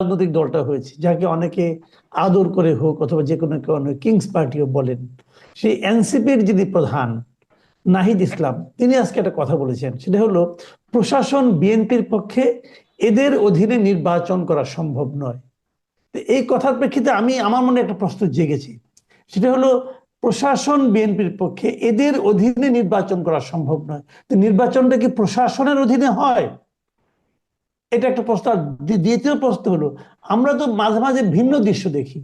রাজনৈতিক দলটা হয়েছে, যাকে অনেকে আদর করে হোক অথবা যে কোনো কারণে কিংস পার্টিও বলেন। সেই এনসিপির যিনি প্রধান, নাহিদ ইসলাম, তিনি আজকে একটা কথা বলেছেন। সেটা হলো, প্রশাসন বিএনপির পক্ষে এদের অধীনে নির্বাচন করা সম্ভব নয়। এই কথার প্রেক্ষিতে আমি, আমার মনে একটা প্রশ্ন জেগেছি। সেটা হলো, প্রশাসন বিএনপির পক্ষে এদের অধীনে নির্বাচন করা সম্ভব নয়। তো নির্বাচনটা কি প্রশাসনের অধীনে হয়? এটা একটা প্রশ্ন। দ্বিতীয় প্রশ্ন হলো, আমরা তো মাঝে মাঝে ভিন্ন দৃশ্য দেখি।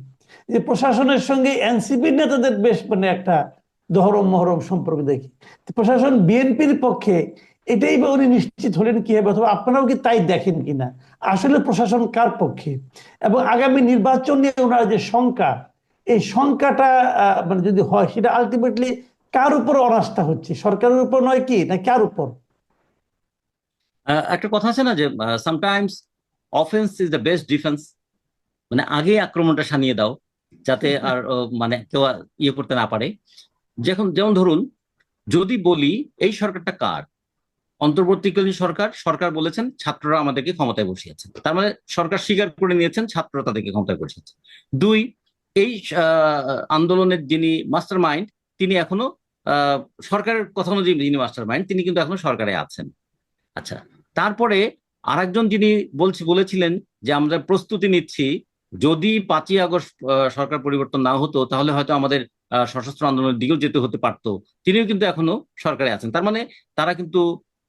যে প্রশাসনের সঙ্গে এনসিপি নেতাদের বেশ মানে একটা দহরম মহরম সম্পর্ক দেখি। প্রশাসন বিএনপির পক্ষে এটাই বা উনি নিশ্চিত হলেন কি হবে অথবা আপনারাও কি তাই দেখেন কিনা আসলে প্রশাসন কার পক্ষে? এবং আগামী নির্বাচন নিয়ে ওনার যে শঙ্কা, এই শঙ্কাটা মানে যদি হয়, সেটা আলটিমেটলি কার উপর অনাস্থা হচ্ছে? সরকারের উপর নয় কি? না কার উপর? একটা কথা আছে না যে sometimes offence is the best defence মানে আগে আক্রমণটা সানিয়ে দাও যাতে আর মানে কেউ আর ইয়ে করতে না পারে। যখন যেমন ধরুন যদি বলি এই সরকারটা কার? অন্তর্বর্তীকালীন সরকার সরকার বলেছেন ছাত্ররা আমাদেরকে ক্ষমতায় বসিয়েছেন। তার মানে সরকার স্বীকার করে নিয়েছেন ছাত্ররা তাদেরকে ক্ষমতায় বসিয়েছে দুই এই আন্দোলনের যিনি মাস্টার মাইন্ড তিনি এখনও আহ, সরকারের কথা অনুযায়ী যিনি মাস্টার মাইন্ড তিনি কিন্তু এখনও সরকারে আছেন। আচ্ছা তারপরে আরেকজন যিনি বলছি, বলেছিলেন যে, আমরা প্রস্তুতি নিচ্ছি, যদি পাঁচই আগস্ট সরকার পরিবর্তন না হতো, তাহলে হয়তো আমাদের সশস্ত্র আন্দোলনের দিকেও যেতে হতে পারতো। তিনিও কিন্তু এখনও সরকারে আছেন। তার মানে তারা কিন্তু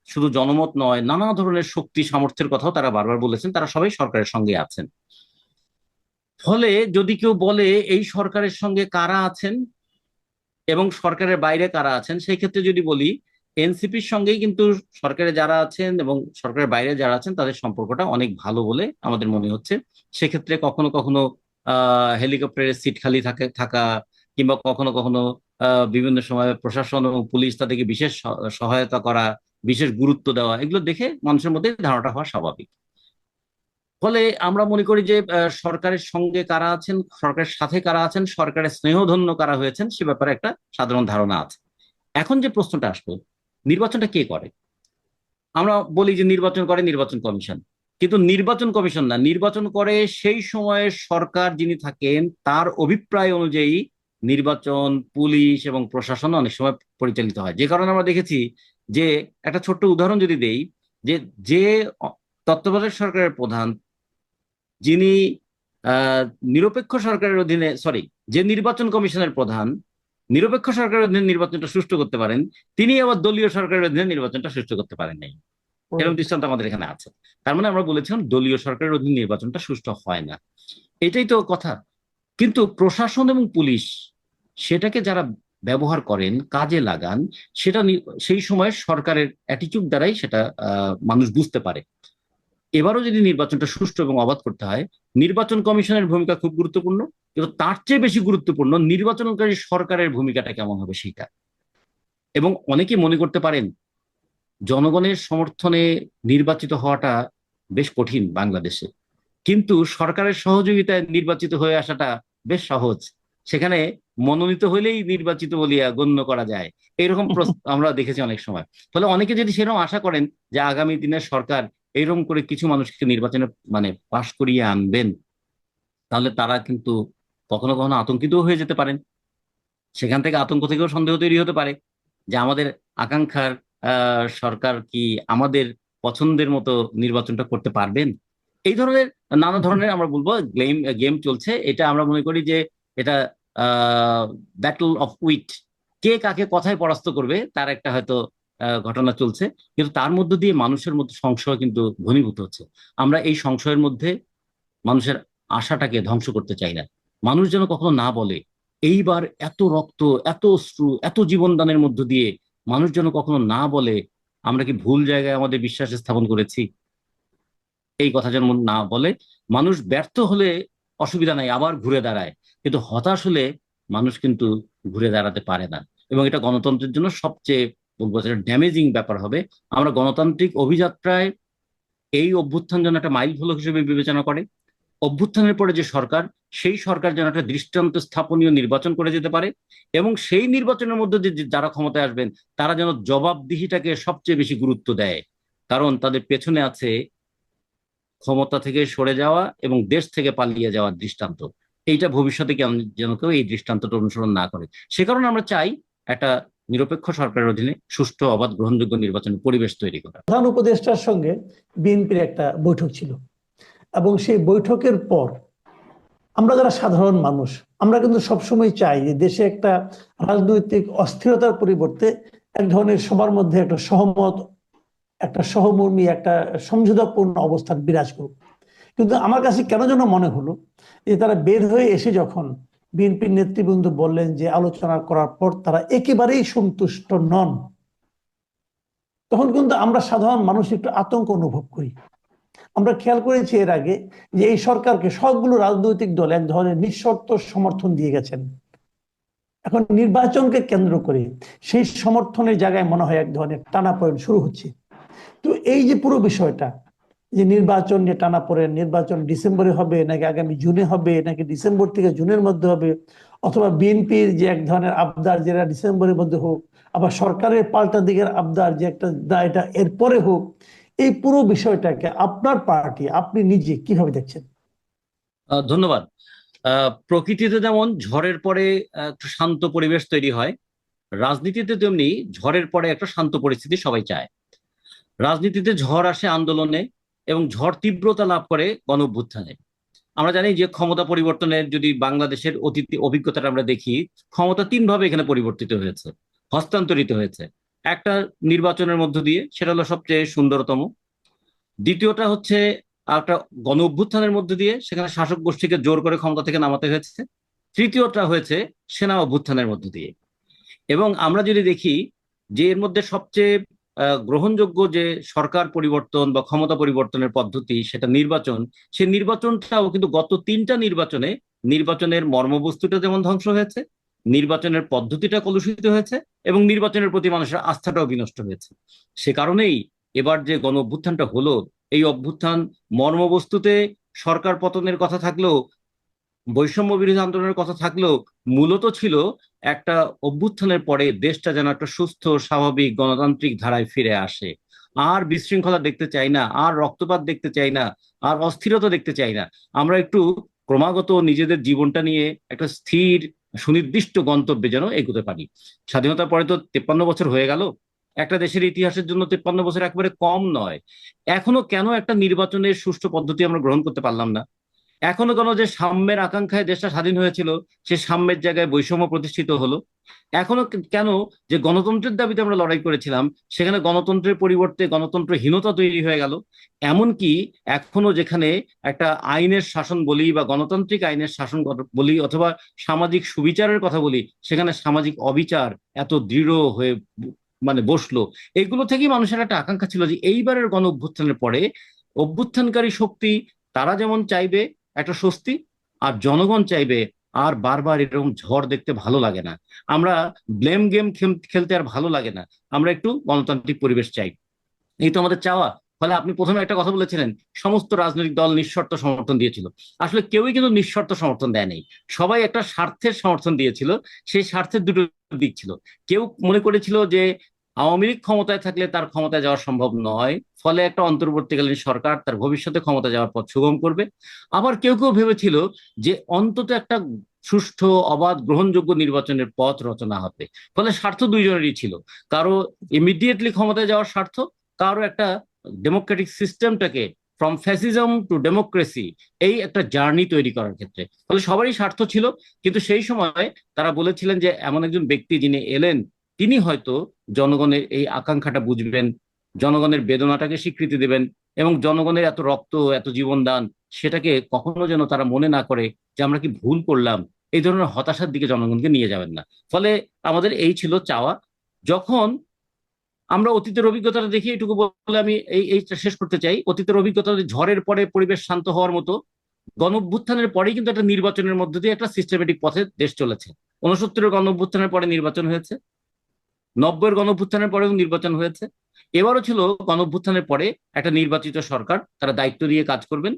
শুধু জনমত নয়, নানা ধরনের শক্তি, সামর্থ্যের কথাও তারা বারবার বলেছেন, তারা সবাই সরকারের সঙ্গে আছেন। ফলে যদি কেউ বলে, এই সরকারের সঙ্গে কারা আছেন এবং সরকারের বাইরে কারা আছেন, সেই ক্ষেত্রে যদি বলি এনসিপির সঙ্গেই কিন্তু সরকারে যারা আছেন এবং সরকারের বাইরে যারা আছেন, তাদের সম্পর্কটা অনেক ভালো বলে আমাদের মনে হচ্ছে। সেক্ষেত্রে কখনো কখনো, আহ হেলিকপ্টারের সিট খালি থাকে, থাকা কিংবা কখনো কখনো বিভিন্ন সময় প্রশাসন এবং পুলিশ তাদেরকে বিশেষ সহায়তা করা, বিশেষ গুরুত্ব দেওয়া, এগুলো দেখে মানুষের মধ্যে ধারণাটা হওয়া স্বাভাবিক। ফলে আমরা মনে করি যে সরকারের সঙ্গে কারা আছেন, সরকারের সাথে কারা আছেন, সরকারের স্নেহধন্য কারা হয়েছেন, সে ব্যাপারে একটা সাধারণ ধারণা আছে। এখন যে প্রশ্নটা আসবে নির্বাচনটা কে করে? আমরা বলি যে নির্বাচন করে নির্বাচন কমিশন। কিন্তু নির্বাচন কমিশন না, নির্বাচন করে সেই সময়ে সরকার যিনি থাকেন, তার অভিপ্রায় অনুযায়ী নির্বাচন, পুলিশ এবং প্রশাসন অনেক সময় পরিচালিত হয়। যে কারণে আমরা দেখেছি যে একটা ছোট্ট উদাহরণ যদি দেই, যে যে তত্ত্বাবধায়ক সরকারের প্রধান, যিনি নিরপেক্ষ সরকারের অধীনে সরি যে নির্বাচন কমিশনের প্রধান নিরপেক্ষ সরকারের অধীনে নির্বাচনটা সুষ্ঠু করতে পারেন। তিনি আবার দলীয় সরকারের অধীনে নির্বাচনটা সুষ্ঠু করতে পারেন নাই। এরকম দৃষ্টান্ত আমাদের এখানে আছে। তার মানে আমরা বলেছিলাম দলীয় সরকারের অধীনে নির্বাচনটা সুষ্ঠু হয় না। এটাই তো কথা। কিন্তু প্রশাসন এবং পুলিশ সেটাকে যারা ব্যবহার করেন কাজে লাগান সেটা সেই সময় সরকারের অ্যাটিটিউড দ্বারাই সেটা আহ, মানুষ বুঝতে পারে। এবারও যদি নির্বাচনটা সুষ্ঠু এবং অবাধ করতে হয় নির্বাচন কমিশনের ভূমিকা খুব গুরুত্বপূর্ণ। কিন্তু তার চেয়ে বেশি গুরুত্বপূর্ণ নির্বাচনকারী সরকারের ভূমিকাটা কেমন হবে সেইটা? এবং অনেকে মনে করতে পারেন জনগণের সমর্থনে নির্বাচিত হওয়াটা বেশ কঠিন বাংলাদেশে। কিন্তু সরকারের সহযোগিতায় নির্বাচিত হয়ে আসাটা বেশ সহজ। সেখানে মনোনীত হলেই নির্বাচিত বলিয়া গণ্য করা যায়। এরকম আমরা দেখেছি অনেক সময়। ফলে অনেকে যদি সেরকম আশা করেন যে আগামী দিনে সরকার এরকম করে কিছু মানুষকে নির্বাচনে মানে পাশ করিয়ে আনবেন তাহলে তারা কিন্তু কখনো কখনো আতঙ্কিত হয়ে যেতে পারেন। সেখান থেকে আতঙ্ক থেকেও সন্দেহ তৈরি হতে পারে যে আমাদের আকাঙ্ক্ষার সরকার কি আমাদের পছন্দের মতো নির্বাচনটা করতে পারবেন? এই ধরনের নানা ধরনের আমরা বলব গেম গেম চলছে। এটা আমরা মনে করি যে এটা ব্যাটল অফ উইট কে কাকে কথায় পরাস্ত করবে তার একটা হয়তো ঘটনা চলছে। কিন্তু তার মধ্য দিয়ে মানুষের মধ্যে সংশয় কিন্তু ঘনীভূত হচ্ছে। আমরা এই সংশয়ের মধ্যে মানুষের আশাটাকে ধ্বংস করতে চাই না। মানুষ যেন কখনো না বলে, এইবার এত রক্ত, এত অশ্রু, এত জীবনদানের মধ্য দিয়ে মানুষ যেন কখনো না বলে, আমরা কি ভুল জায়গায় আমাদের বিশ্বাস স্থাপন করেছি? এই কথা যেন না বলে, মানুষ ব্যর্থ হলে অসুবিধা নাই, আবার ঘুরে দাঁড়ায়। কিন্তু হতাশ হলে মানুষ কিন্তু ঘুরে দাঁড়াতে পারে না। এবং এটা গণতন্ত্রের জন্য সবচেয়ে বলব ড্যামেজিং ব্যাপার হবে। আমরা গণতান্ত্রিক অভিযাত্রায় এই অভ্যুত্থান যেন একটা মাইল ফলক হিসেবে বিবেচনা করে অভ্যুত্থানের পরে যে সরকার, সেই সরকার যেন একটা দৃষ্টান্ত স্থাপনীয় নির্বাচন করে যেতে পারে এবং সেই নির্বাচনের মধ্যে যে যারা ক্ষমতায় আসবেন, তারা যেন জবাবদিহিটাকে সবচেয়ে বেশি গুরুত্ব দেয়। কারণ তাদের পেছনে আছে ক্ষমতা থেকে সরে যাওয়া এবং দেশ থেকে পালিয়ে যাওয়ার দৃষ্টান্ত। এইটা ভবিষ্যতে কেন যেন কেউ এই দৃষ্টান্তটা অনুসরণ না করে। সে কারণে আমরা চাই একটা নিরপেক্ষ সরকারের অধীনে সুষ্ঠু, অবাধ, গ্রহণযোগ্য নির্বাচনের পরিবেশ তৈরি করা প্রধান উপদেষ্টার সঙ্গে বিএনপির একটা বৈঠক ছিল। এবং সেই বৈঠকের পর আমরা যারা সাধারণ মানুষ, আমরা কিন্তু সবসময় চাই যে দেশে একটা রাজনৈতিক অস্থিরতার পরিবর্তে এক ধরনের সবার মধ্যে একটা সহমত, একটা সহমর্মী, একটা সমঝোতাপূর্ণ অবস্থান বিরাজ করুক। কিন্তু আমার কাছে কেন যেন মনে হলো যে তারা বের হয়ে এসে যখন বিএনপির নেতৃবৃন্দ বললেন যে আলোচনা করার পর তারা একেবারেই সন্তুষ্ট নন, তখন কিন্তু আমরা সাধারণ মানুষ একটু আতঙ্ক অনুভব করি। আমরা খেয়াল করেছি এর আগে যে এই সরকারকে সবগুলো রাজনৈতিক দল এক ধরনের নিঃশর্ত সমর্থন দিয়ে গেছেন। এখন নির্বাচনকে কেন্দ্র করে সেই সমর্থনের জায়গায় মনে হয় এক ধরনের টানাপোড়েন শুরু হচ্ছে। তো এই যে পুরো বিষয়টা, যে নির্বাচন নিয়ে টানাপোড়েন, নির্বাচন ডিসেম্বরে হবে, নাকি আগামী জুনে হবে, নাকি ডিসেম্বর থেকে জুনের মধ্যে হবে, অথবা বিএনপির যে এক ধরনের আবদার যেটা ডিসেম্বরের মধ্যে হোক, আবার সরকারের পাল্টা দিকের আবদার যে একটা এটা এরপরে হোক এই পুরো বিষয়টাকে আপনার পার্টি আপনি নিজে কীভাবে দেখছেন? ধন্যবাদ। প্রকৃতিতে যেমন ঝড়ের পরে একটা শান্ত পরিবেশ তৈরি হয়, রাজনীতিতে তেমনি ঝড়ের পরে একটা শান্ত পরিস্থিতি সবাই চায়। রাজনীতিতে ঝড় আসে আন্দোলনে এবং ঝড় তীব্রতা লাভ করে গণ আমরা জানি যে ক্ষমতা পরিবর্তনের যদি বাংলাদেশের অতীত অভিজ্ঞতাটা আমরা দেখি, ক্ষমতা তিনভাবে এখানে পরিবর্তিত হয়েছে, হস্তান্তরিত হয়েছে। একটা নির্বাচনের মধ্য দিয়ে, সেটা হলো সবচেয়ে সুন্দরতম। দ্বিতীয়টা হচ্ছে একটা গণ অভ্যুত্থানের মধ্যে দিয়ে, সেখানে শাসক গোষ্ঠীকে জোর করে ক্ষমতা থেকে নামাতে হয়েছে। তৃতীয়টা হয়েছে সেনা অভ্যুত্থানের মধ্য দিয়ে। এবং আমরা যদি দেখি যে এর মধ্যে সবচেয়ে গ্রহণযোগ্য যে সরকার পরিবর্তন বা ক্ষমতা পরিবর্তনের পদ্ধতি, সেটা নির্বাচন। সেই নির্বাচনটাও কিন্তু গত তিনটা নির্বাচনে, নির্বাচনের মর্মবস্তুটা যেমন ধ্বংস হয়েছে, নির্বাচনের পদ্ধতিটা কলুষিত হয়েছে এবং নির্বাচনের প্রতি মানুষের আস্থাটাও বিনষ্ট হয়েছে। সে কারণেই এবার যে গণ অভ্যুত্থানটা হলো, এই অভ্যুত্থান মর্মবস্তুতে সরকার পতনের কথা থাকলেও বৈষম্য বিরোধী আন্দোলনের কথা থাকলেও মূলত ছিল একটা অভ্যুত্থানের পরে দেশটা যেন একটা সুস্থ, স্বাভাবিক, গণতান্ত্রিক ধারায় ফিরে আসে। আর বিশৃঙ্খলা দেখতে চাই না, আর রক্তপাত দেখতে চাই না, আর অস্থিরতা দেখতে চাই না। আমরা একটু ক্রমাগত নিজেদের জীবনটা নিয়ে একটা স্থির সুনির্দিষ্ট গন্তব্যে যেন এগোতে পারি। স্বাধীনতার পরে তো তেপ্পান্ন বছর হয়ে গেল। একটা দেশের ইতিহাসের জন্য তেপ্পান্ন বছর একেবারে কম নয়। এখনও কেন একটা নির্বাচনের সুষ্ঠু পদ্ধতি আমরা গ্রহণ করতে পারলাম না? এখনও কেন যে সাম্যের আকাঙ্ক্ষায় দেশটা স্বাধীন হয়েছিল, সে সাম্যের জায়গায় বৈষম্য প্রতিষ্ঠিত হলো। এখনও কেন যে গণতন্ত্রের দাবিতে আমরা লড়াই করেছিলাম, সেখানে গণতন্ত্রের পরিবর্তে গণতন্ত্রহীনতা তৈরি হয়ে গেল। এমনকি এখনও যেখানে একটা আইনের শাসন বলি বা গণতান্ত্রিক আইনের শাসন বলি অথবা সামাজিক সুবিচারের কথা বলি, সেখানে সামাজিক অবিচার এত দৃঢ় হয়ে মানে বসল। এগুলো থেকেই মানুষের একটা আকাঙ্ক্ষা ছিল যে এইবারের গণ অভ্যুত্থানের পরে অভ্যুত্থানকারী শক্তি, তারা যেমন চাইবে একটা স্বস্তি, আর জনগণ চাইবে আর বারবার এরকম ঝড় দেখতে ভালো লাগে না। আমরা ব্লেম গেম খেলতে আর ভালো লাগে না। আমরা একটু গণতান্ত্রিক পরিবেশ চাই। এই তো আমাদের চাওয়া। ফলে আপনি প্রথমে একটা কথা বলেছিলেন, সমস্ত রাজনৈতিক দল নিঃশর্ত সমর্থন দিয়েছিল। আসলে কেউই কিন্তু নিঃশর্ত সমর্থন দেয়নি সবাই একটা স্বার্থের সমর্থন দিয়েছিল, সেই স্বার্থের দুটো দিক ছিল। কেউ মনে করেছিল যে আওয়ামী লীগ ক্ষমতায় থাকলে তার ক্ষমতায় যাওয়া সম্ভব নয়। ফলে একটা অন্তর্বর্তীকালীন সরকার তার ভবিষ্যতে ক্ষমতা যাওয়ার পথ সুগম করবে। আবার কেউ কেউ ভেবেছিল যে অন্তত একটা সুষ্ঠু, অবাধ, গ্রহণযোগ্য নির্বাচনের পথ রচনা হবে। ফলে স্বার্থ দুইজনেরই ছিল। কারও ইমিডিয়েটলি ক্ষমতায় যাওয়ার স্বার্থ, কারও একটা ডেমোক্রেটিক সিস্টেমটাকে ফ্রম ফ্যাসিজম টু ডেমোক্রেসি এই একটা জার্নি তৈরি করার ক্ষেত্রে। ফলে সবারই স্বার্থ ছিল। কিন্তু সেই সময় তারা বলেছিলেন যে এমন একজন ব্যক্তি যিনি এলেন তিনি হয়তো জনগণের এই আকাঙ্ক্ষাটা বুঝবেন, জনগণের বেদনাটাকে স্বীকৃতি দেবেন এবং জনগণের এত রক্ত, এত জীবনদান সেটাকে কখনো যেন তারা মনে না করে যে আমরা কি ভুল করলাম। এই ধরনের হতাশার দিকে জনগণকে নিয়ে যাবেন না। ফলে আমাদের এই ছিল চাওয়া। যখন আমরা অতীতের অভিজ্ঞতাটা দেখি, এটুকু বলে আমি এই, এইটা শেষ করতে চাই। অতীতের অভিজ্ঞতা ঝড়ের পরে পরিবেশ শান্ত হওয়ার মতো গণ অভ্যুত্থানের পরেই কিন্তু একটা নির্বাচনের মধ্যে দিয়ে একটা সিস্টেমেটিক পথে দেশ চলেছে। উনসত্তরের গণ অভ্যুত্থানের পরে নির্বাচন হয়েছে। নব্বইয়ের গণ অভ্যুত্থানের পরেও নির্বাচন হয়েছে। এবারও ছিল গণভ্যুত্থানের পরে একটা নির্বাচিত সরকার, তারা দায়িত্ব নিয়ে কাজ করবেন,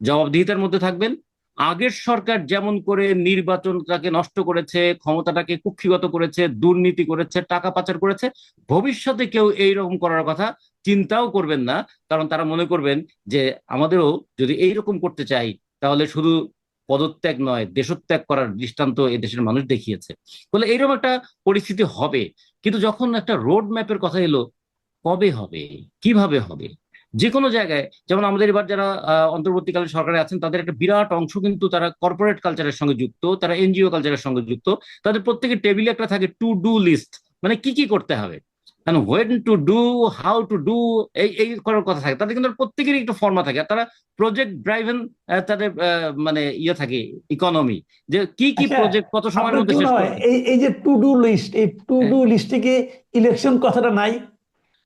জবাবদিহিতার মধ্যে থাকবেন। আগের সরকার যেমন করে নির্বাচনটাকে নষ্ট করেছে, ক্ষমতাটাকে কুক্ষিগত করেছে, দুর্নীতি করেছে, টাকা পাচার করেছে, ভবিষ্যতে কেউ এইরকম করার কথা চিন্তাও করবেন না। কারণ তারা মনে করবেন যে, আমাদেরও যদি এইরকম করতে চাই, তাহলে শুধু পদত্যাগ নয় দেশত্যাগ করার দৃষ্টান্ত এই দেশের মানুষ দেখিয়েছে। বলে এইরকম একটা পরিস্থিতি হবে। কিন্তু যখন একটা রোড ম্যাপের কথা এলো কবে হবে? কীভাবে হবে? যে কোনো জায়গায় যেমন আমাদের এবার যারা আহ, অন্তর্বর্তীকালীন সরকারে আছেন তাদের একটা বিরাট অংশ কিন্তু তারা কর্পোরেট কালচারের সঙ্গে যুক্ত তারা এনজিও কালচারের সঙ্গে যুক্ত। তাদের প্রত্যেকের টেবিলে একটা থাকে টু ডু লিস্ট মানে কি কি করতে হবে? কারণ when to do how to do এই এই করার কথা থাকে। তাদের কিন্তু প্রত্যেকেরই একটা ফর্মা থাকে। তারা প্রজেক্ট ড্রাইভেন তাদের মানে ইয়ে থাকে ইকোনমি যে কি কি আচ্ছা, প্রজেক্ট কত সময়ের মধ্যে শেষ করবে এই এই যে টু ডু লিস্ট এই টু ডু লিস্টে কি ইলেকশন কথাটা নাই?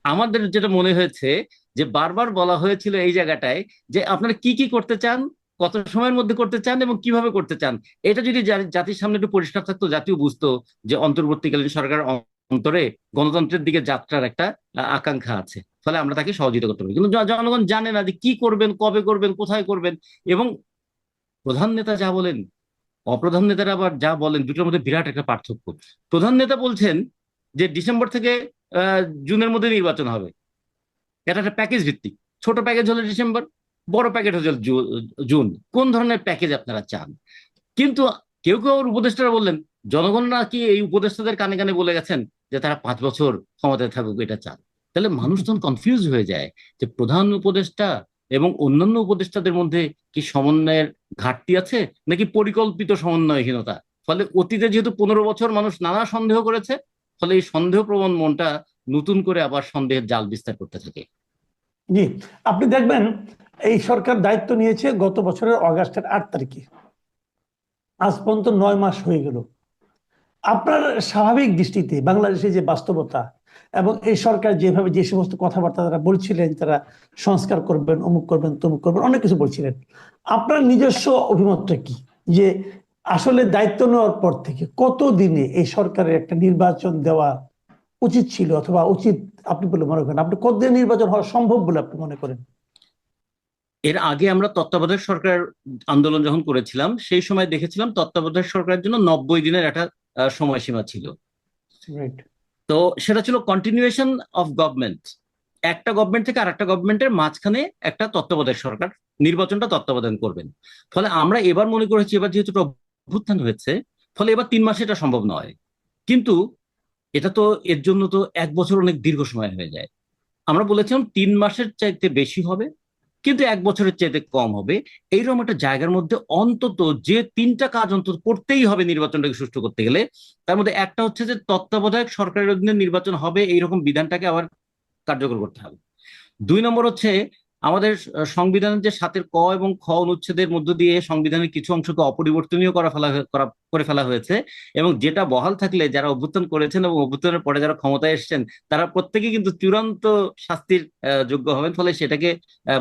আমাদের যেটা মনে হয়েছে যে বারবার বলা হয়েছিল এই জায়গাটায় যে আপনারা কি কি করতে চান কত সময়ের মধ্যে করতে চান এবং কীভাবে করতে চান। এটা যদি জাতির সামনে একটু পরিষ্কার থাকতো জাতিও বুঝতো যে অন্তর্বর্তীকালীন সরকার অন্তরে গণতন্ত্রের দিকে যাত্রার একটা আকাঙ্ক্ষা আছে। ফলে আমরা তাকে সহযোগিতা করতে পারি। কিন্তু জনগণ জানে না যে কি করবেন, কবে করবেন, কোথায় করবেন। এবং প্রধান নেতা যা বলেন, অপ্রধান নেতারা আবার যা বলেন, দুটোর মধ্যে বিরাট একটা পার্থক্য। প্রধান নেতা বলছেন যে ডিসেম্বর থেকে জুনের মধ্যে নির্বাচন হবে। এটা একটা প্যাকেজ ভিত্তিক। ছোট প্যাকেজ হলে ডিসেম্বর, বড় প্যাকেজ হলে জুন। কোন ধরনের প্যাকেজ আপনারা চান? কিন্তু কেউ কেউ উপদেষ্টারা বললেন জনগণ নাকি এই উপদেষ্টাদের কানে কানে বলে গেছেন? যে তারা পাঁচ বছর ক্ষমতায় থাকুক, এটা চান তাহলে মানুষ তখন কনফিউজ হয়ে যায় যে প্রধান উপদেষ্টা এবং অন্যান্য উপদেষ্টাদের মধ্যে কি সমন্বয়ের ঘাটতি আছে নাকি পরিকল্পিত সমন্বয়হীনতা? ফলে অতীতে যেহেতু পনেরো বছর মানুষ নানা সন্দেহ করেছে, ফলে এই সন্দেহপ্রবণ মনটা নতুন করে আবার সন্দেহের জাল বিস্তার করতে থাকে। জি, আপনি দেখবেন এই সরকার দায়িত্ব নিয়েছে গত বছরের অগাস্টের আট তারিখে। আজ পর্যন্ত নয় মাস হয়ে গেল। আপনার স্বাভাবিক দৃষ্টিতে বাংলাদেশে যে বাস্তবতা এবং এই সরকার যেভাবে যে সমস্ত কথাবার্তা তারা বলছিলেন, তারা সংস্কার করবেন, অমুক করবেন, তমুক করবেন, অনেক কিছু বলছিলেন। আপনার নিজস্ব অভিমতটা কি? যে আসলে দায়িত্ব নেওয়ার পর থেকে কত দিনে এই সরকারের একটা নির্বাচন দেওয়া উচিত ছিল অথবা উচিত আপনি বলে মনে করেন? আপনি কতদিন নির্বাচন হওয়া সম্ভব বলে আপনি মনে করেন? এর আগে আমরা তত্ত্বাবধায়ক সরকার আন্দোলন যখন করেছিলাম, সেই সময় দেখেছিলাম তত্ত্বাবধায়ক সরকারের জন্য নব্বই দিনের একটা সময়সীমা ছিল। রাইট তো সেটা ছিল কন্টিনিউয়েশন অফ গভর্নমেন্ট একটা গভর্নমেন্ট থেকে আরেকটা গভর্নমেন্টের মাঝখানে একটা তত্ত্বাবধায়ক সরকার নির্বাচনটা তত্ত্বাবধান করবেন। ফলে আমরা এবার মনে করেছি এবার যেহেতু অভ্যুত্থান হয়েছে ফলে এবার তিন মাসে এটা সম্ভব নয়। কিন্তু এটা তো এর জন্য তো এক বছর অনেক দীর্ঘ সময় হয়ে যায়। আমরা বলেছিলাম তিন মাসের চাইতে বেশি হবে। কিন্তু এক বছরের চাইতে কম হবে। এইরকম একটা জায়গার মধ্যে অন্তত যে তিনটা কাজ অন্তত করতেই হবে নির্বাচনটাকে সুষ্ঠু করতে গেলে, তার মধ্যে একটা হচ্ছে যে তত্ত্বাবধায়ক সরকারের অধীনে নির্বাচন হবে, এইরকম বিধানটাকে আবার কার্যকর করতে হবে। দুই নম্বর হচ্ছে আমাদের সংবিধানের যে সাতের ক এবং খ অনুচ্ছেদের মধ্য দিয়ে সংবিধানের কিছু অংশকে অপরিবর্তনীয় করা ফেলা করা, করে ফেলা হয়েছে এবং যেটা বহাল থাকলে যারা অভ্যুত্থান করেছেন এবং অভ্যুত্থানের পরে যারা ক্ষমতায় এসছেন, তারা প্রত্যেকে কিন্তু চূড়ান্ত শাস্তির যোগ্য হবেন, ফলে সেটাকে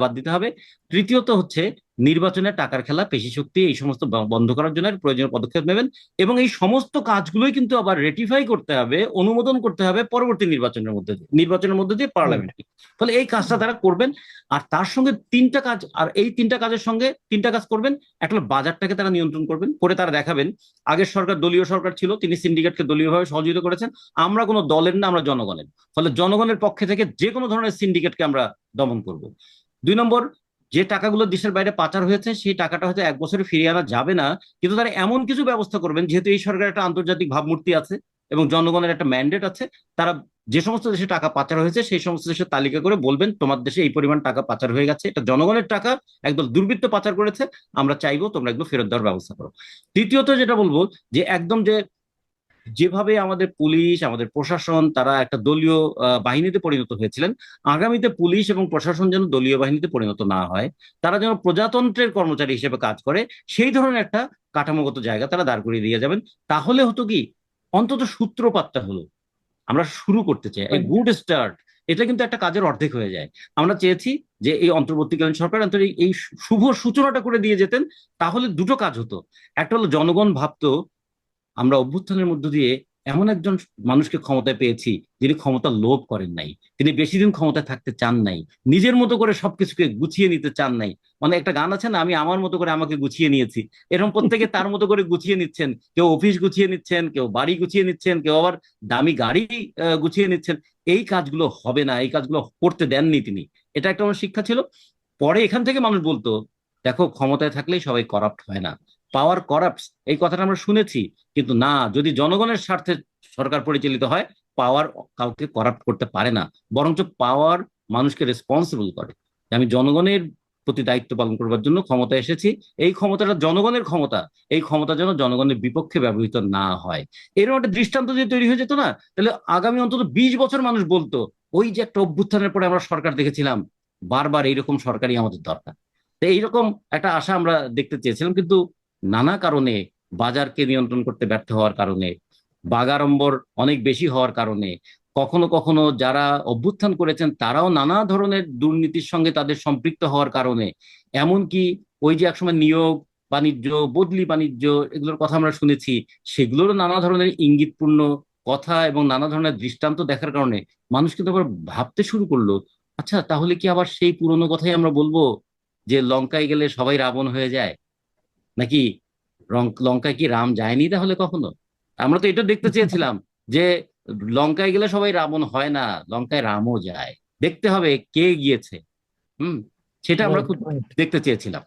বাদ দিতে হবে। তৃতীয়ত হচ্ছে নির্বাচনে টাকার খেলা, পেশি শক্তি, এই সমস্ত বন্ধ করার জন্য প্রয়োজনীয় পদক্ষেপ নেবেন এবং এই সমস্ত কাজগুলোই কিন্তু আবার রেটিফাই করতে হবে, অনুমোদন করতে হবে পরবর্তী নির্বাচনের মধ্যে দিয়ে, নির্বাচনের মধ্যে দিয়ে পার্লামেন্টে ফলে এই কাজটা তারা করবেন আর তার সঙ্গে তিনটা কাজ, আর এই তিনটা কাজের সঙ্গে তিনটা কাজ করবেন। একটা বাজারটাকে তারা নিয়ন্ত্রণ করবেন, করে তারা দেখাবেন। আগের সরকার দলীয় সরকার ছিল, তিনি সিন্ডিকেটকে দলীয়ভাবে সহযোগিতা করেছেন। আমরা কোনো দলের না, আমরা জনগণের। ফলে জনগণের পক্ষে থেকে যে কোনো ধরনের সিন্ডিকেটকে আমরা দমন করব। দুই নম্বর যে টাকাগুলো দেশের বাইরে পাচার হয়েছে, সেই টাকাটা হয়তো এক বছরে ফিরিয়ে আনা যাবে না। কিন্তু তারা এমন কিছু ব্যবস্থা করবেন, যেহেতু এই সরকারের একটা আন্তর্জাতিক ভাবমূর্তি আছে এবং জনগণের একটা ম্যান্ডেট আছে, তারা যে সমস্ত দেশে টাকা পাচার হয়েছে, সেই সমস্ত দেশের তালিকা করে বলবেন, তোমার দেশে এই পরিমাণ টাকা পাচার হয়ে গেছে, এটা জনগণের টাকা, একদল দুর্বৃত্ত পাচার করেছে, আমরা চাইব তোমরা একদম ফেরত দেওয়ার ব্যবস্থা করো। তৃতীয়ত যেটা বলব, যে একদম যে যেভাবে আমাদের পুলিশ, আমাদের প্রশাসন, তারা একটা দলীয় বাহিনীতে পরিণত হয়েছিলেন, আগামীতে পুলিশ এবং প্রশাসন যেন দলীয় বাহিনীতে পরিণত না হয়, তারা যেন প্রজাতন্ত্রের কর্মচারী হিসেবে কাজ করে, সেই ধরনের একটা কাঠামোগত জায়গা তারা দাঁড় করিয়ে দিয়ে যাবেন। তাহলে হতো কি, অন্তত সূত্রপাতটা হলো। আমরা শুরু করতে চাই। Good start. এটা কিন্তু একটা কাজের অর্ধেক হয়ে যায়। আমরা চেয়েছি যে এই অন্তর্বর্তীকালীন সরকার এই- এই শুভ সূচনাটা করে দিয়ে যেতেন, তাহলে দুটো কাজ হতো। একটা হলো জনগণ ভাবতো আমরা অভ্যুত্থানের মধ্য দিয়ে এমন একজন মানুষকে ক্ষমতায় পেয়েছি যিনি ক্ষমতা লোভ করেন নাই। তিনি বেশি দিন ক্ষমতায় থাকতে চান নাই। নিজের মতো করে সবকিছুকে গুছিয়ে নিতে চান নাই। মানে একটা গান আছে না, আমি আমার মতো করে আমাকে গুছিয়ে নিয়েছি এরকম প্রত্যেকে তার মতো করে গুছিয়ে নিচ্ছেন। কেউ অফিস গুছিয়ে নিচ্ছেন, কেউ বাড়ি গুছিয়ে নিচ্ছেন, কেউ আবার দামি গাড়ি গুছিয়ে নিচ্ছেন। এই কাজগুলো হবে না, এই কাজগুলো করতে দেননি তিনি। এটা একটা আমার শিক্ষা ছিল। পরে এখান থেকে মানুষ বলতো, দেখো, ক্ষমতায় থাকলেই সবাই করাপ্ট হয় না। পাওয়ার করাপ্ট এই কথাটা আমরা শুনেছি। কিন্তু না, যদি জনগণের স্বার্থে সরকার পরিচালিত হয় পাওয়ার কাউকে করাপ্ট করতে পারে না। বরঞ্চ পাওয়ার মানুষকে রেসপন্সিবল করে। আমি জনগণের প্রতি দায়িত্ব পালন করবার জন্য ক্ষমতা এসেছি, এই ক্ষমতাটা জনগণের ক্ষমতা। এই ক্ষমতা যেন জনগণের বিপক্ষে ব্যবহৃত না হয়। এরকম একটা দৃষ্টান্ত যদি তৈরি হয়ে যেত না, তাহলে আগামী অন্তত বিশ বছর মানুষ বলতো, ওই যে একটা অভ্যুত্থানের পরে আমরা সরকার দেখেছিলাম, বারবার এইরকম সরকারই আমাদের দরকার। তো এইরকম একটা আশা আমরা দেখতে চেয়েছিলাম। কিন্তু নানা কারণে বাজারকে নিয়ন্ত্রণ করতে ব্যর্থ হওয়ার কারণে বাগাড়ম্বর অনেক বেশি হওয়ার কারণে, কখনো কখনো যারা অভ্যুত্থান করেছেন তারাও নানা ধরনের দুর্নীতির সঙ্গে তাদের সম্পৃক্ত হওয়ার কারণে, এমনকি ওই যে একসময় নিয়োগ বাণিজ্য, বদলি বাণিজ্য এগুলোর কথা আমরা শুনেছি, সেগুলোরও নানা ধরনের ইঙ্গিতপূর্ণ কথা এবং নানা ধরনের দৃষ্টান্ত দেখার কারণে মানুষ কিন্তু আবার ভাবতে শুরু করল আচ্ছা তাহলে কি আবার সেই পুরনো কথাই আমরা বলব যে লঙ্কায় গেলে সবাই রাবণ হয়ে যায়? নাকি লঙ্কায় কি রাম যায়নি তাহলে কখনো? আমরা তো এটা দেখতে চেয়েছিলাম যে লঙ্কায় গেলে সবাই রাবণ হয় না লঙ্কায় রামও যায়। দেখতে হবে কে গিয়েছে। হুম সেটা আমরা খুব. দেখতে চেয়েছিলাম।